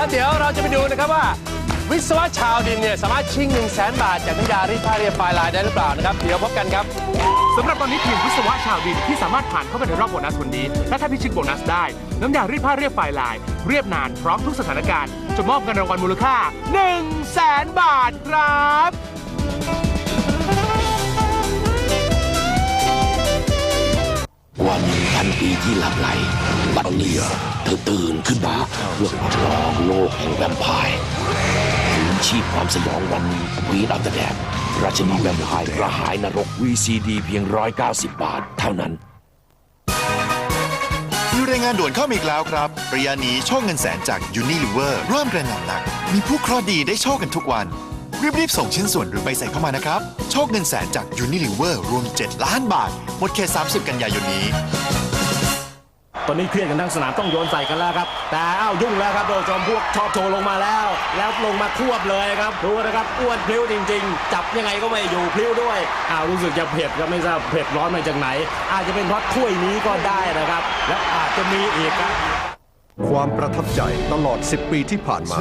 แล้วเดี๋ยวเราจะไปดูนะครับว่า วิศวะชาวดินเนี่ยสามารถชิง1 0 0 0 0แสนบาท จากน้ำยารีดผ้าเรียบไฟลายได้หรือเปล่านะครับ เดี๋ยวพบกันครับ สำหรับตอนนี้ทีมวิศวะชาวดินที่สามารถผ่านเข้าไปในรอบโบนัสวันนี้ และถ้าพิชิตโบนัสได้ น้ำยารีดผ้าเรียบไฟลาย เรียบนานพร้อมทุกสถานการณ์จะมอบเงินรางวัลมูลค่า 1 0 0 0 0แสนบาทครับ ที่หลับไหล บัดเนียเธอตื่นขึ้นมาเพื่อทดลองโลกแห่งแวมไพร์ฝืนชีพความสยองวันวีดอัลเตแดมราชนีแวมไพร์กระหายนรก VCD เพียง 190 บาทเท่านั้นมีรายงานด่วนเข้ามาอีกแล้วครับประยะนี้โชคเงินแสนจาก Unilever เริ่วมกระหน่ำหนัก มีผู้เคราะห์ดีได้โชคกันทุกวัน รีบๆ ส่งชิ้นส่วนหรือใบใส่เข้ามานะครับ โชคเงินแสนจาก Unilever รวม 7 ล้านบาท หมดเขต30 กันยายนนี้ ตอนนี้เครียดกันทั้งสนามต้องโยนใส่กันแล้วครับ แต่อ้าวยุ่งแล้วครับโดยจอมพวกชอบโชว์ลงมาแล้ว แล้วลงมาควบเลยครับดูนะครับอ้วนพลิ้วจริง ๆ จับยังไงก็ไม่อยู่พลิ้วด้วยอ้าวรู้สึกจะเผ็ดก็ไม่ทราบเผ็ดร้อนมาจากไหน อาจจะเป็นเพราะถ้วยนี้ก็ได้นะครับ และอาจจะมีอีกครับความประทับใจตลอด 10 ปีที่ผ่านมา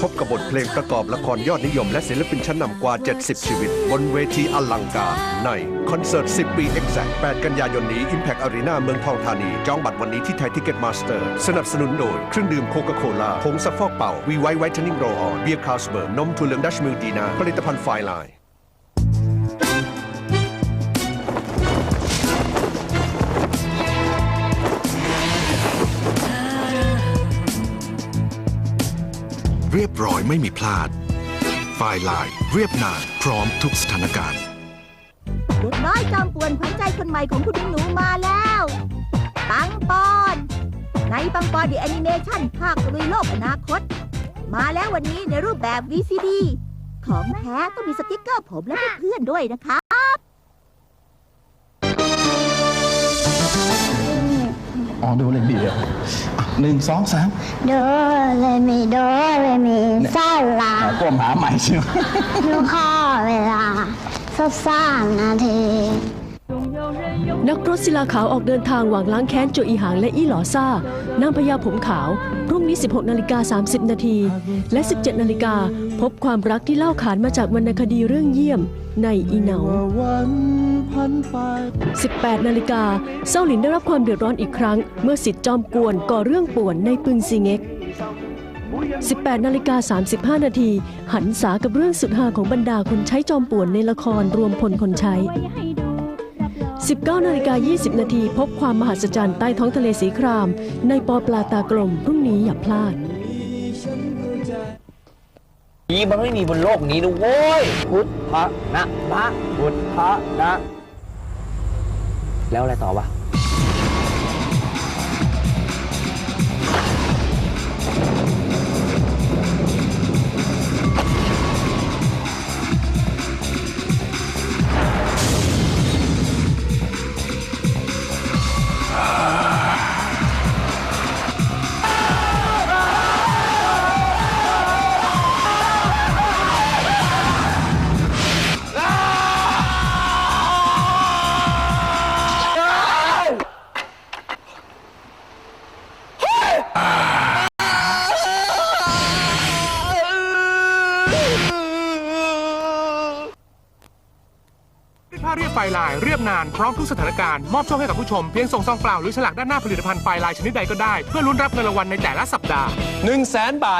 พบกับบทเพลงประกอบละครยอดนิยม และศิลปินชั้นนำกว่า 70 ชีวิต บนเวทีอลังการใน คอนเสิร์ต 10 ปี Exact 8 กันยายนนี้ Impact Arena เมืองทองธานี จองบัตรวันนี้ที่ไทยทิเก็ตมาสเตอร์ สนับสนุนโดย เครื่องดื่มโคคาโคล่าผงซักฟอกเป่าวีไวท์ไวท์เทนนิ่งโรออนเบียร์คาสเบิร์นมถั่วเหลืองดัชมิลดีนาผลิตภัณฑ์ไฟไลน์ รียบร้อยไม่มีพลาด ไฟล์ไลน์เรียบนานพร้อมทุกสถานการณ์เด็กน้อยจอมป่วนขวัญใจคนใหม่ของคุณหนูมาแล้ว ปังปอน ในปังปอนดีแอนิเมชันภาคลุยโลกอนาคต มาแล้ววันนี้ในรูปแบบ VCD ของแท้ต้องมีสติกเกอร์ผมและเพื่อนๆด้วยนะคะ อ๋อดูเลยดีอะหนึ่งสองสามโดเรมีโดเรมีซาลาก้มหาใหม่ใช่ไหมลูกข้อเวลาสักสามนาที นักรถศิลาขาวออกเดินทางหวังล้างแค้นโจอีหางและอี้หลอซ่านางพญาผมขาว พรุ่งนี้ 16 นาฬิกา 30 นาที และ 17 นาฬิกา พบความรักที่เล่าขานมาจากวรรณคดีเรื่องเยี่ยมในอีเหนา 18 นาฬิกาเซาหลินได้รับความเดือดร้อนอีกครั้ง เมื่อสิทธิ์จอมกวนก่อเรื่องป่วนในปึงซีเง็ก18นาฬิกา35 นาที หันษากับเรื่องสุดฮาของบรรดาคนใช้จอมป่วนในละครรวมพลคนใช้ 19นาฬิกา20 นาทีพบความมหัศจรรย์ใต้ท้องทะเลสีคราม ในปอปลาตากลมพรุ่งนี้อย่าพลาดผีมันไม่มีบนโลกนี้นะโว้ย พุทธะนะพระพุทธะนะ แล้วอะไรต่อวะ ฟลายเรียบนานพร้อมทุกสถานการณ์ มอบโชคให้กับผู้ชมเพียงส่งซองเปล่าหรือฉลากด้านหน้าผลิตภัณฑ์ไฟลายชนิดใดก็ได้ เพื่อลุ้นรับเงินรางวัลในแต่ละสัปดาห์ 1 0 0 0 0แสนบาท